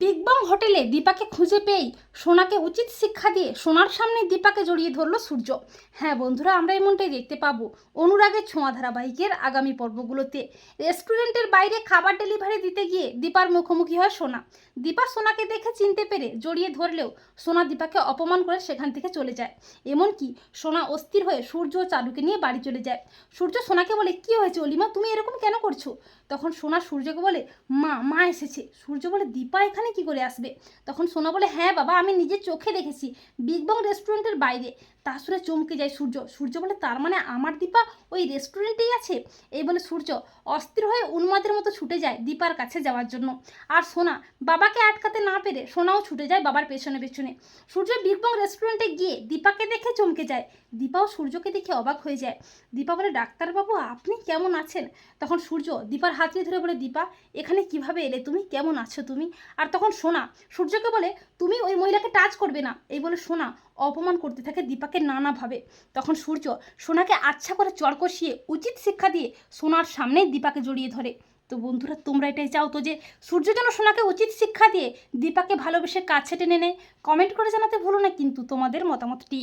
বিগবাং হোটেলে দীপাকে খুঁজে পেয়েই সোনাকে উচিত শিক্ষা দিয়ে সোনার সামনে দীপাকে জড়িয়ে ধরলো সূর্য। হ্যাঁ বন্ধুরা, আমরা এমনটাই দেখতে পাবো অনুরাগের ছোঁয়া ধারাবাহিকের আগামী পর্বগুলোতে। রেস্টুরেন্টের বাইরে খাবার ডেলিভারি দিতে গিয়ে দীপার মুখোমুখি হয় সোনা। দীপা সোনাকে দেখে চিনতে পেরে জড়িয়ে ধরলেও সোনা দীপাকে অপমান করে সেখান থেকে চলে যায়। এমনকি সোনা অস্থির হয়ে সূর্য ও চারুকে নিয়ে বাড়ি চলে যায়। সূর্য সোনাকে বলে, কি হয়েছে অলিমা? তুমি এরকম কেন করছ? তখন সোনা সূর্যকে বলে, মা মা এসেছে। সূর্য বলে, দীপা এখানে কি করে আসবে? তখন সোনা বলে হ্যাঁ বাবা, আমি নিজের চোখে দেখেছি। বিগ বং রেস্টুরেন্টের বাইরে। তা শুনে চমকে যায় সূর্য। সূর্য বলে, তার মানে আমার দীপা ওই রেস্টুরেন্টেই আছে? এই বলে সূর্য অস্থির হয়ে উন্মাদের মতো ছুটে যায় দীপার কাছে যাওয়ার জন্য। আর সোনা বাবাকে আটকাতে না পেরে সোনাও ছুটে যায় বাবার পেছনে পেছনে। সূর্য বিগ রেস্টুরেন্টে গিয়ে দীপাকে দেখে চমকে যায়। দীপাও সূর্যকে দেখে অবাক হয়ে যায়। দীপা বলে, ডাক্তারবাবু, আপনি কেমন আছেন? তখন সূর্য দীপার হাত ধরে বলে, দীপা, এখানে কীভাবে এলে তুমি? কেমন আছো তুমি? আর তখন সোনা সূর্যকে বলে, তুমি ওই মহিলাকে টাচ করবে না। এই বলে সোনা অপমান করতে থাকে দীপাকে নানাভাবে। তখন সূর্য সোনাকে আচ্ছা করে চর কষিয়ে উচিত শিক্ষা দিয়ে সোনার সামনেই দীপাকে জড়িয়ে ধরে। তো বন্ধুরা, তোমরা এটাই চাও তো যে সূর্য যেন সোনাকে উচিত শিক্ষা দিয়ে দীপাকে ভালোবেসে কাছে টেনে নেয়? কমেন্ট করে জানাতে ভুলো না, কিন্তু তোমাদের মতামতটি।